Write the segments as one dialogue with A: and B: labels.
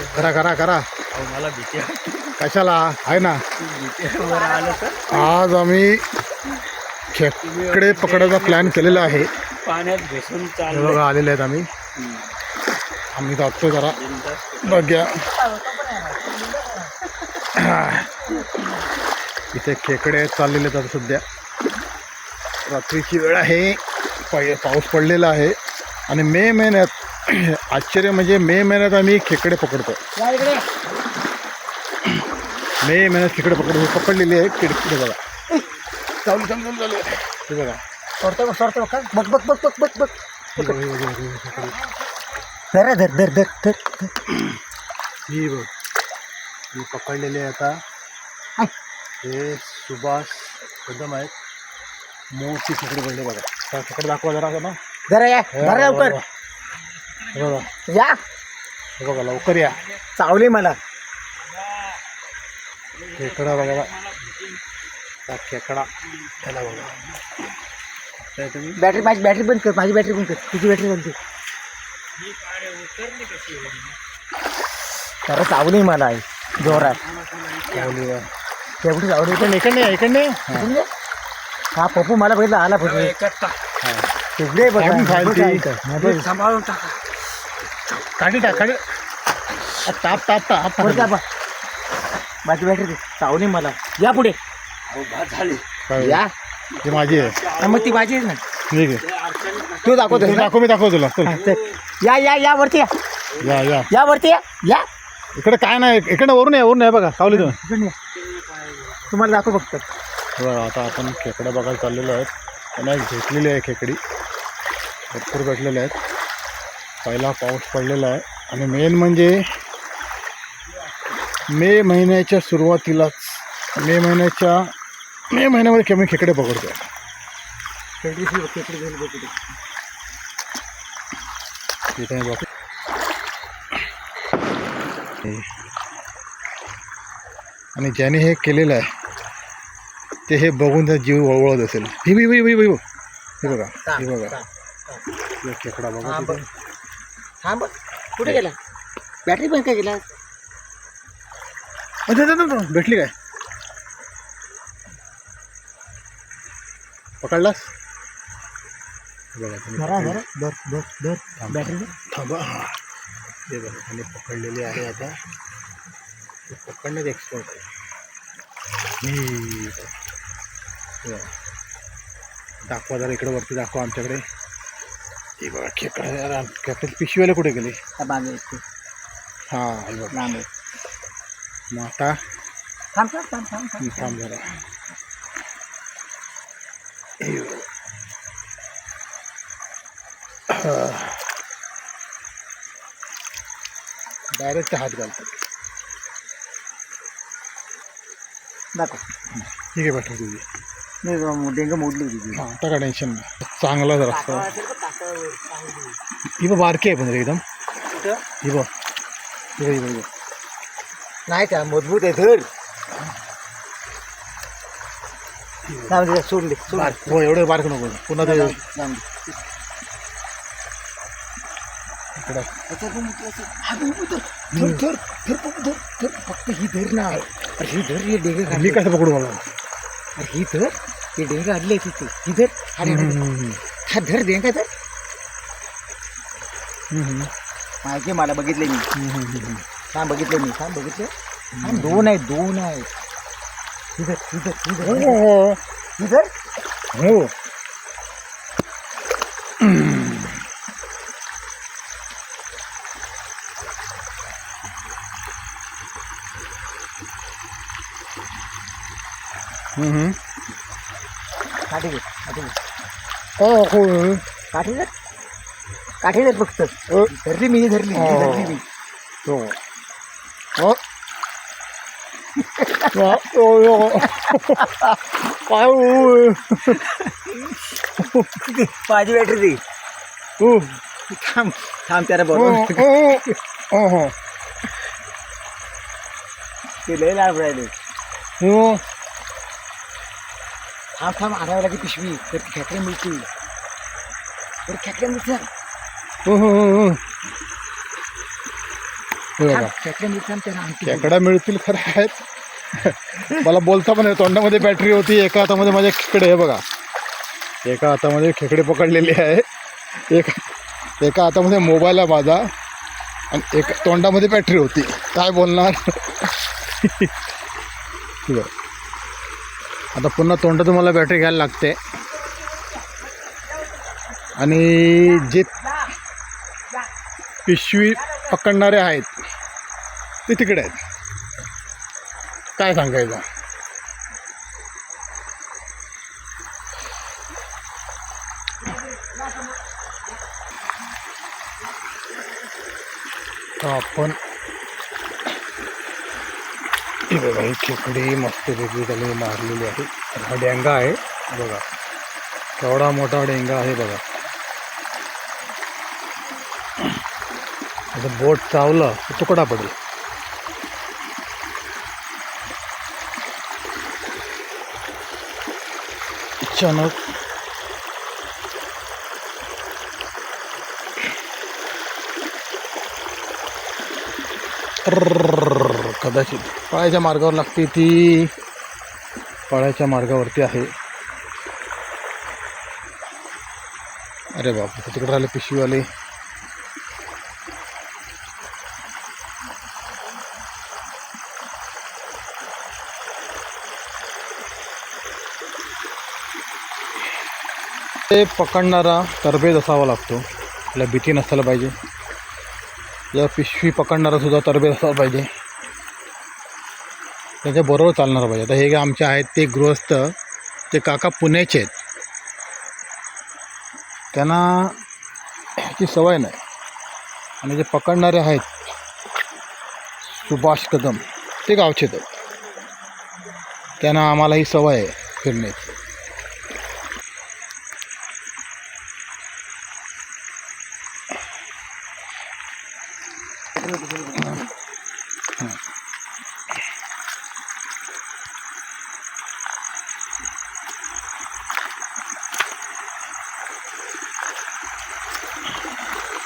A: करा करा करा.
B: अहो, मला भीती वाटते.
A: कशाला? आहे ना.
B: भीती वर आलं तर?
A: आज आम्ही खेकडे पकडायचा प्लॅन केलेला आहे.
B: पाण्यात घुसून चाललं
A: बघा आलेले आहेत आम्ही. आम्ही जातोय जरा. बघ्या. इथे खेकडे चाललेले आहेत आता सध्या. रात्रीची वेळ आहे. पाय पाऊस पडलेला आहे. आणि मे महिन्यात आश्चर्य म्हणजे मे महिन्यात आम्ही खेकडे पकडतो. मे महिन्यात खेकडे पकडतो. पकडलेली आहे किडकी बघा. चालू चालू चालू. हे बघा.
C: सोडतो बघ सोडतो. बघ बघ बघ बघ बघ बघ. बघ. धर धर धर धर धर.
A: ही बघ. ही पकडलेली आहे आता. हे सुभाष कदम आहेत. मोठी खेकडे पडले बघा. खेकडे दाखवा जरा ना.
C: जरा या जरा लवकर.
A: बघा.
C: या.
A: बघा लवकर या.
C: चावले मला.
A: खेकडा बघा. हा खेकडा. त्याला बघा.
C: बॅटरी माझी बॅटरी बंद कर माझी बॅटरी बंद कर. तुझी बॅटरी बंद कर. चावली मला आई जोरात.
A: चावली.
C: तेवढी चावली.
A: इकडे इकडे इकडे
C: हा. पप्पू मला बघितलं आला पप्पू.
A: हा.
C: तिकडे बघा.
B: सांभाळून टाका.
A: काढी टाक काढी आ, ताप ताप ताप
C: वर बा. माझी बॅटरी दे. चावली मला. या पुढे.
B: झाली?
C: या.
A: ही माझी आहे.
C: हा, मग ती माझी आहे ना.
A: ठीक आहे.
C: तू दाखवतो.
A: तू दाखव मी दाखव तुला. चल.
C: या या या वरती या.
A: या या.
C: या वरती या. या.
A: इकडे काय नाही इकडे वरून आहे वरून आहे बघा. सावली तुम्ही
C: इकडून या. तुम्हाला दाखव फक्त.
A: बघा आता आपण खेकडे बघायला चाललेलो आहेत. त्यांना एक भेटलेली आहे खेकडी. भरपूर भेटलेले आहेत. पहिला पाऊस पडलेला आहे. आणि मेन म्हणजे मे महिन्याच्या सुरुवातीलाच मे महिन्याच्या मे महिन्यामध्ये कमी खेकडे पकडतो आणि ज्याने हे केलेलं आहे ते हे बघून त्या जीव वळवळत असेल. ही ही ही हे बघा. हे बघा. खेकडा बघा.
C: बघ कुठे गेला? बॅटरी पण काय गेला
A: अच्छा, अच्छा, अच्छा, भेटली काय? पकडलास? बघा तुम्ही
C: धरा
A: पकडली.
C: धरा. धर धर धर.
A: थांब.
C: बॅटरी.
A: थांबा. हा. हे बघा त्यांनी पकडलेली आहे आता. ते पकडण्यात एक्सपर्ट आहे. ही बघा. हे बघा. दाखवा जरा इकडे वरती दाखवा आमच्याकडे. हे बघा खेकडा जरा खेकडे पिशवीला कुठे गेले
C: हा, मागे
A: हा हे बघा
C: लांब आहे.
A: मग आता
C: थांब थांब थांब थांब थांब.
A: थांब जरा हे बघा. डायरेक्ट हात घालतात
C: दाखव
A: ठीक आहे पाठव तुझी
C: डेंग मोडली होती
A: हाँ काय टेन्शन नाही चांगला जरा ही बघ बारकी आहे पण रे एकदम. ही बघ बघ
C: नाही का? मजबूत आहे धर जाऊ दे सोड दे सोड
A: बार- हो एवढं बारक नको. पुन्हा ते
C: जाऊ दे, जाऊ दे.
A: इकडं.
C: अच्छा, तू म्हटलं असं, हा, तू धर, धर, धर, धर, पप्पू, धर, धर, फक्त ही धर ना अरे ही धर हे डेंगे
A: मी
C: काढले.
A: कसं पकडू मला?
C: अरे ही धर हे डेंगे काढले तिथे. ही धर हा धर.
A: हम्म, हम्म,
C: हा धर डेंगा धर माहिती मला बघितले मी. हा बघितले मी. हा बघितले? दोन आहेत दोन आहेत. इधर इधर इधर.
A: हो
C: इधर?
A: हो. हम्म, हम्म.
C: काठी घे काठी
A: हो हो.
C: काठी काठी धर फक्त.
A: अ,
C: धरली मी धरली धरली मी.
A: हो. हो. हो, हो, हो. काय हो?
C: माझी बॅटरी
A: हो,
C: थांब थांब त्याला
A: हो,
C: बरोबर
A: हो, हो, हो.
C: ते लय लाभ राहिले.
A: हो.
C: थांब थांब आणावं लागेल पिशवी. तर खेकडे मिळतील. तर खेकडे मिळतील.
A: हो, हो, हो, हो. बघा.
C: खेकडे
A: मिळतील खरं आहेत. मला बोलता पण तोंडामध्ये बॅटरी होती एका हातामध्ये माझे खेकडे आहे बघा. एका हातामध्ये खेकडे पकडलेले आहे. एक एका हातामध्ये मोबाईल आहे माझा आणि एक तोंडामध्ये बॅटरी होती. काय बोलणार? ठीक आहे आता पुन्हा तोंडातून मला बॅटरी घ्यायला लागते. आणि जे पिशवी पकडणारे आहेत. ते तिकडे आहेत. काय सांगायचं? तर आपण हे बघा ही खेकडी मस्त वेगळी त्याने मारलेली आहे. हा डेंगा आहे बघा. केवढा मोठा डेंगा आहे बघा. आता बोट चावलं तर तुकडा पडेल. अचानक. कदाचित पळायच्या मार्गावर लागते ती पळायच्या मार्गावरती आहे अरे बाप तिकडे राहिले पिशवीवाले ते पकडणारा तरबेज असावा लागतो. याला भीती नसायला पाहिजे. या पिशवी पकडणारा सुद्धा तरबेज असायला पाहिजे. त्याच्याबरोबर चालणार पाहिजे. आता हे जे आमचे आहेत ते गृहस्थ ते काका पुण्याचे आहेत. त्यांना ह्याची सवय नाही. आणि जे पकडणारे आहेत सुभाष कदम ते गावचे आहेत. त्यांना आम्हाला ही सवय आहे फिरण्याची.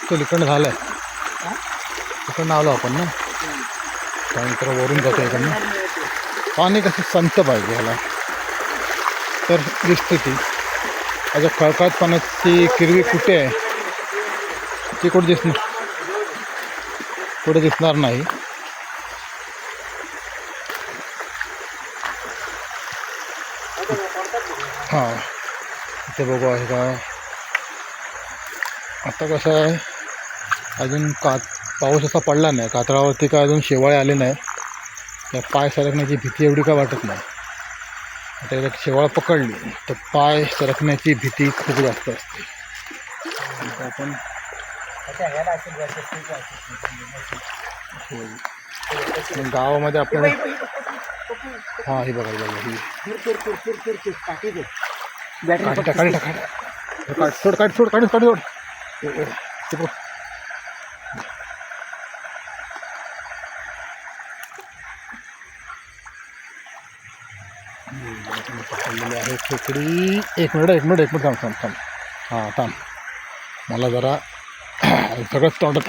A: तो इकडनं झालं आहे इकडनं आलो आपण ना? त्यानंतर वरून जातो इकडनं. पाणी कसं संत पाहिजे ह्याला तर दिसते ती आता खळखळात पाण्याची किरवी कुठे आहे? ती कुठे दिसणार? कुठे दिसणार नाही. हां. इथे बघू आहे का? आता कसं आहे? अजून का पाऊस असा पडला नाही. कातळावरती काय अजून शेवाळे आले नाही. त्या पाय सरकण्याची भीती एवढी काय वाटत नाही? आता एकदा शेवाळ पकडली तर पाय सरकण्याची भीती खूप जास्त असते. आपण आणि गावामध्ये आपल्याला हाँ ही बघा बघा ही ते. हम्म, आपण खेकडी एक मिनिट एक मिनिट एक मिनिट थांब थांब थांब हाँ थांब मला जरा सगळंच तोंडत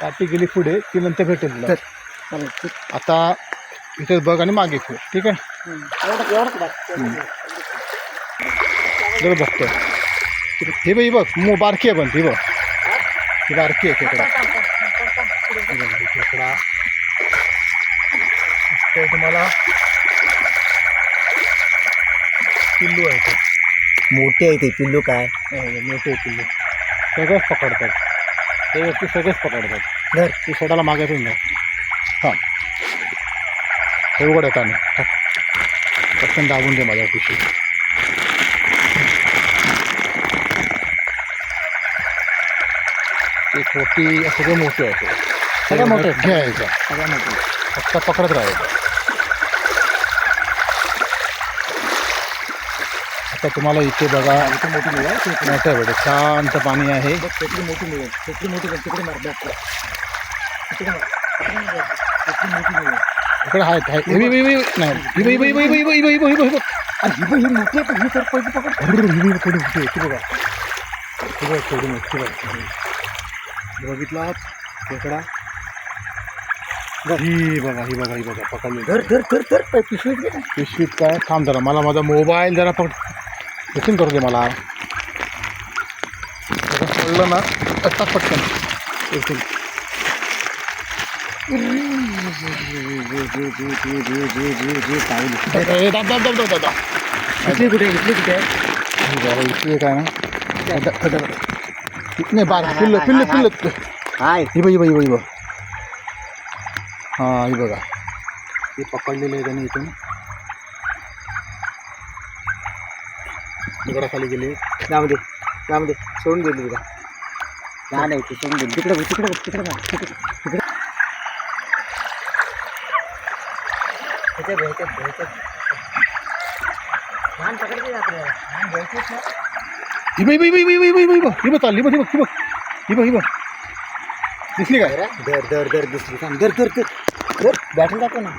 A: काठी गेली पुढे ती नंतर भेटेल तुला. आता इथेच बघ आणि मागे फिर ठीक आहे. जर बघतो. हे बघ ही बघ मो बारकी आहे पण ती बघ. ही बारकी आहे खेकडा ही बघ, ही खेकडा इथे तुम्हाला पिल्लू आहे ते.
C: मोठे आहे ते पिल्लू काय?
A: हे बघ, मोठे आहे पिल्लू. सगळंच पकडतात. ते व्यक्ती सगळेच पकडतात.
C: धर.
A: ती सोडायला मागे पण नाही हां हे उघड आहे काने पटकन दाबून दे माझ्या पिशवी. ते छोटी सगळे मोठे आहे
C: सगळे मोठे.
A: घ्यायचं
C: सगळ्या मोठे
A: फक्त पकडत राहायचं. आता तुम्हाला इथे बघा.
C: इथे मोठी मिळेल खेकडी
A: मोठं भेटेल शांत पाणी आहे.
C: बघ, खेकडी मोठी मिळेल खेकडी मोठी मिळेल तिकडे मार बघ. तिकडे मार. तिकडे मार. खेकडी मोठी मिळेल
A: इकडे आहेत आहेत हे बघ, हे बघ, हे बघ. नाही. हे बघ, हे बघ, हे बघ, हे बघ, हे बघ, हे बघ, हे बघ.
C: अरे ही बघ, ही मोठी आहे पण ही तर पहिली पकड.
A: अरे ही बघ, केवढी मोठी आहे, ती बघा. ती बघ केवढी मोठी बघ हे बघितला खेकडा ही बघा ही बघा ही बघा. पकडली.
C: धर धर धर धर. पै- पिशवीत घे ना.
A: पिशवीत काय? थांब जरा. मला माझा मोबाईल जरा पकड. बुकिंग करू दे मला पडलं ना आता पटकन दाब.
C: इथली कुठे? इथली
A: ही काय ना बार पिल्ल पिल्ल पिल्ल
C: हाय
A: ही बघ ही बघ ही बघ ही बघ हां ही बघा हे पकडलेलं आहे त्याने इथून दगडाखाली गेले
C: त्यामध्ये त्यामध्ये सोडून दिली तुला लहान आहे ती सोडून तिकडे तिकडे तिकडे तिकडे तिकडे. लहान पकडते ना आपल्याला लहान घ्यायचीच ना
A: ही बघ ही बघ ही बघ ही बघ ही बघ ही बघ ही बघ चालली बघ ही बघ ही बघ ही बघ ही बघ दिसली काय
C: दर दर दर दिसली थांब दर दर दर दर बॅटरी दाखव ना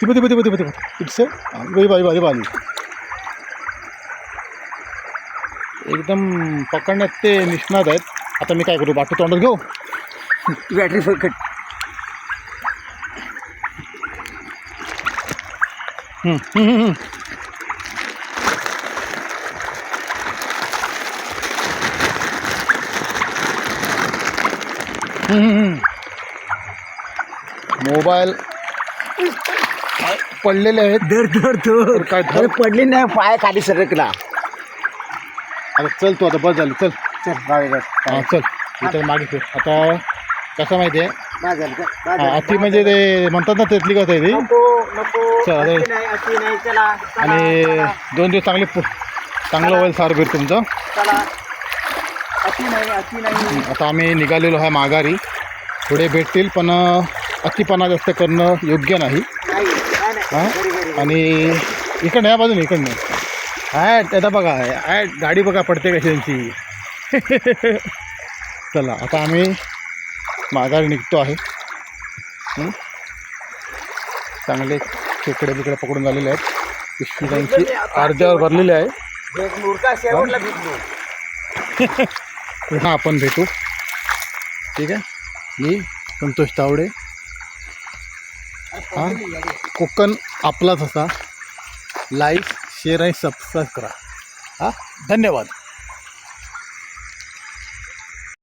A: ती बघ ती बघ ती बघ ती बघ ती बघ इट्स बाई बाई बाई बाई एकदम पकडण्यात ते निष्णात आहेत. आता मी काय करू? बाटू तोंडात घेऊ?
C: बॅटरी फकट
A: हम्म, हम्म, हम्म, हम्म. हम्म, हम्म, हम्म. मोबाईल पडलेले आहेत.
C: दर दर
A: तर
C: दर
A: काय धर?
C: अरे पडली नाही पाय खाली सरकला.
A: आता चल तू आता बस झाली चल.
C: चल
A: हां चल. इथं मागे फिर आता कसं माहिती आहे?
C: बस झालं, चल, बस
A: हा,
C: झालं.
A: अति म्हणजे ते म्हणतात ना त्यातली कथा आहे ती.
C: नको नको.
A: चल, अरे.
C: नाही नाही. चला चला,
A: आणि
C: चला,
A: दोन दिवस चांगले पु- चांगलं होईल सार बीर तुमचं.
C: चला. अति नाही अति नाही.
A: आता आम्ही निघालेलो आहे माघारी. पुढे भेटतील पण अ, अतिपणा जास्त करणं योग्य नाही.
C: नाही नाही, नाही.
A: हां?
C: घरी, घरी, घरी.
A: आणि इकडनं या बाजूने इकडनं. आहे आता बघा आहे गाडी बघा पडते कशी त्यांची. चला आता आम्ही माघारी निघतो आहे? चांगले खेकडे बिकडे पकडून झालेले आहेत. पिशवी त्यांची अर्ध्यावर भरलेली आहे. पुन्हा आपण भेटू. ठीक आहे? मी संतोष तावडे. हां? कोकण आपलाच असा. लाईक शेअर आणि सबस्क्राईब करा. हां? धन्यवाद.